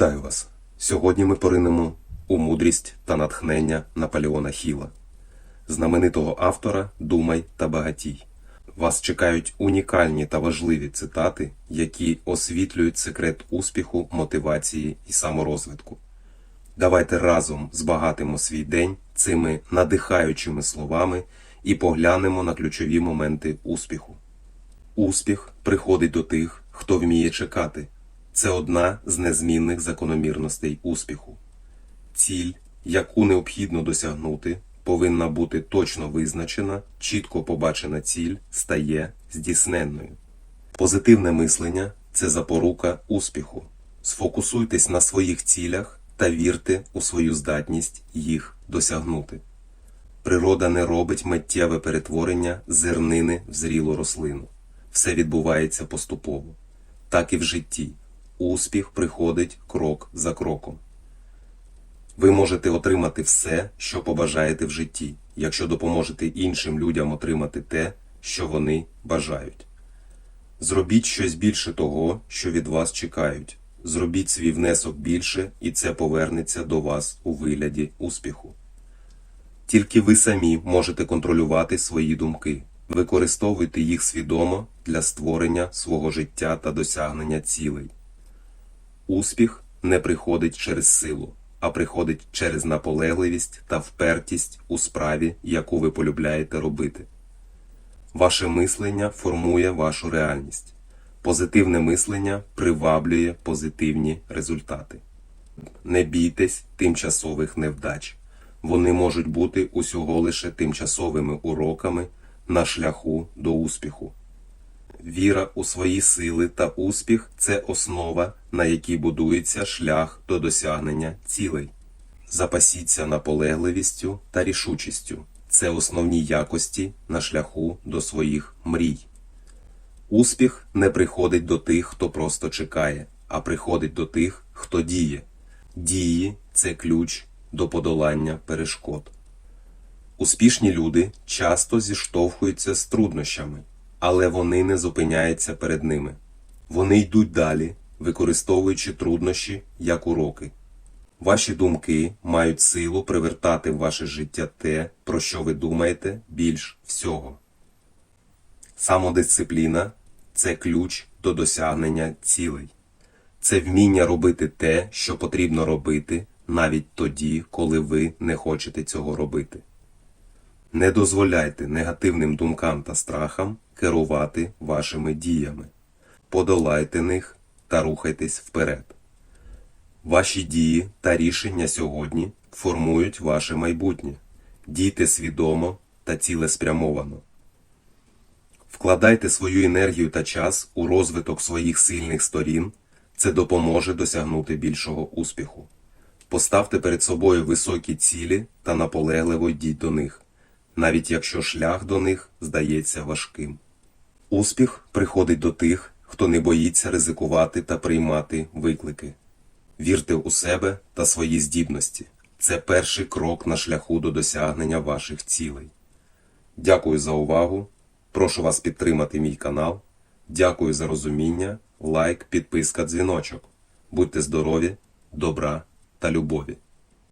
Вітаю вас! Сьогодні ми поринемо у мудрість та натхнення Наполеона Хіла, знаменитого автора Думай та багатій. Вас чекають унікальні та важливі цитати, які освітлюють секрет успіху, мотивації і саморозвитку. Давайте разом збагатимо свій день цими надихаючими словами і поглянемо на ключові моменти успіху. Успіх приходить до тих, хто вміє чекати. Це одна з незмінних закономірностей успіху. Ціль, яку необхідно досягнути, повинна бути точно визначена, чітко побачена ціль стає здійсненною. Позитивне мислення це запорука успіху. Сфокусуйтесь на своїх цілях та вірте у свою здатність їх досягнути. Природа не робить миттєве перетворення зернини в зрілу рослину. Все відбувається поступово. Так і в житті. Успіх приходить крок за кроком. Ви можете отримати все, що побажаєте в житті, якщо допоможете іншим людям отримати те, що вони бажають. Зробіть щось більше того, що від вас чекають. Зробіть свій внесок більше, і це повернеться до вас у вигляді успіху. Тільки ви самі можете контролювати свої думки. Використовуйте їх свідомо для створення свого життя та досягнення цілей. Успіх не приходить через силу, а приходить через наполегливість та впертість у справі, яку ви полюбляєте робити. Ваше мислення формує вашу реальність. Позитивне мислення приваблює позитивні результати. Не бійтесь тимчасових невдач. Вони можуть бути усього лише тимчасовими уроками на шляху до успіху. Віра у свої сили та успіх це основа, на якій будується шлях до досягнення цілей. Запасіться наполегливістю та рішучістю. Це основні якості на шляху до своїх мрій. Успіх не приходить до тих, хто просто чекає, а приходить до тих, хто діє. Дії це ключ до подолання перешкод. Успішні люди часто зіштовхуються з труднощами, але вони не зупиняються перед ними. Вони йдуть далі, використовуючи труднощі як уроки. Ваші думки мають силу привертати в ваше життя те, про що ви думаєте більш всього. Самодисципліна це ключ до досягнення цілей. Це вміння робити те, що потрібно робити, навіть тоді, коли ви не хочете цього робити. Не дозволяйте негативним думкам та страхам керувати вашими діями. Подолайте них та рухайтесь вперед. Ваші дії та рішення сьогодні формують ваше майбутнє. Дійте свідомо та цілеспрямовано. Вкладайте свою енергію та час у розвиток своїх сильних сторін. Це допоможе досягнути більшого успіху. Поставте перед собою високі цілі та наполегливо йдіть до них, навіть якщо шлях до них здається важким. Успіх приходить до тих, хто не боїться ризикувати та приймати виклики. Вірте у себе та свої здібності. Це перший крок на шляху до досягнення ваших цілей. Дякую за увагу. Прошу вас підтримати мій канал. Дякую за розуміння, лайк, підписка, дзвіночок. Будьте здорові, добра та любові.